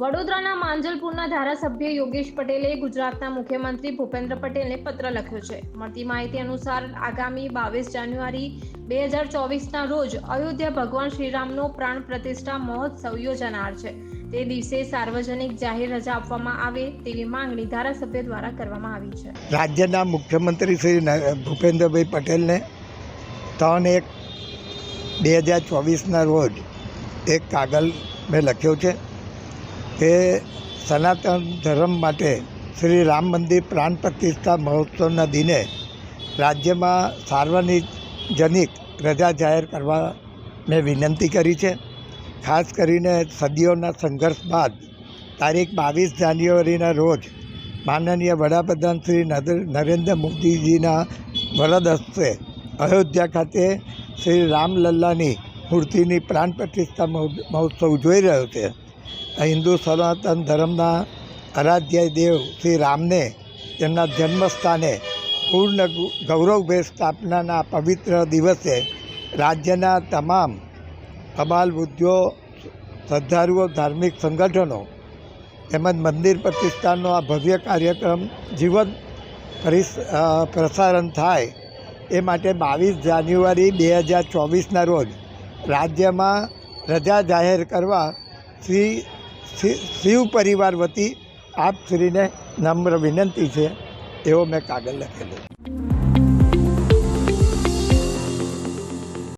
વડોદરાના માંજલપુરના ધારાસભ્ય યોગેશ પટેલે ગુજરાતના મુખ્યમંત્રી ભૂપેન્દ્ર પટેલને પત્ર લખ્યો છે. મળતી માહિતી અનુસાર આગામી બાવીસ જાન્યુઆરી બે હજાર ચોવીસના રોજ અયોધ્યા ભગવાન શ્રીરામનો પ્રાણ પ્રતિષ્ઠા મહોત્સવ યોજાનાર છે. તે દિવસે સાર્વજનિક જાહેર રજા આપવામાં આવે તેવી માંગણી ધારાસભ્ય દ્વારા કરવામાં આવી છે. રાજ્યના મુખ્યમંત્રી શ્રી ભૂપેન્દ્રભાઈ પટેલને ત્રણ એક બે હજાર ચોવીસના રોજ એક કાગળ મેં લખ્યો છે. કે સનાતન ધર્મ માટે શ્રી રામ મંદિર પ્રાણ પ્રતિષ્ઠા મહોત્સવના દિને રાજ્યમાં સાર્વજનિક રજા જાહેર કરવા મેં વિનંતી કરી છે. ખાસ કરીને સદીઓના સંઘર્ષ બાદ તારીખ બાવીસ જાન્યુઆરીના રોજ માનનીય વડાપ્રધાન શ્રી નરેન્દ્ર મોદીજીના વરદ હસ્તે અયોધ્યા ખાતે શ્રી રામલલ્લાની મૂર્તિની પ્રાણ પ્રતિષ્ઠા મહો- મહોત્સવ જોઈ રહ્યો છે. હિન્દુ સનાતન ધર્મના આરાધ્ય દેવ શ્રી રામને તેમના જન્મસ્થાને પૂર્ણ ગૌરવભેર સ્થાપનાના પવિત્ર દિવસે રાજ્યના તમામ કમાલ બુદ્ધિઓ શ્રદ્ધાળુઓ, ધાર્મિક સંગઠનો તેમજ મંદિર પ્રતિષ્ઠાનનો આ ભવ્ય કાર્યક્રમ જીવન પરિસ પ્રસારણ થાય એ માટે બાવીસ જાન્યુઆરી બે હજાર ચોવીસના રોજ રાજ્યમાં રજા જાહેર કરવા શ્રી શિવ પરિવાર વતી આપ શ્રીને નમ્ર વિનંતી છે એવો મેં કાગળ લખેલો.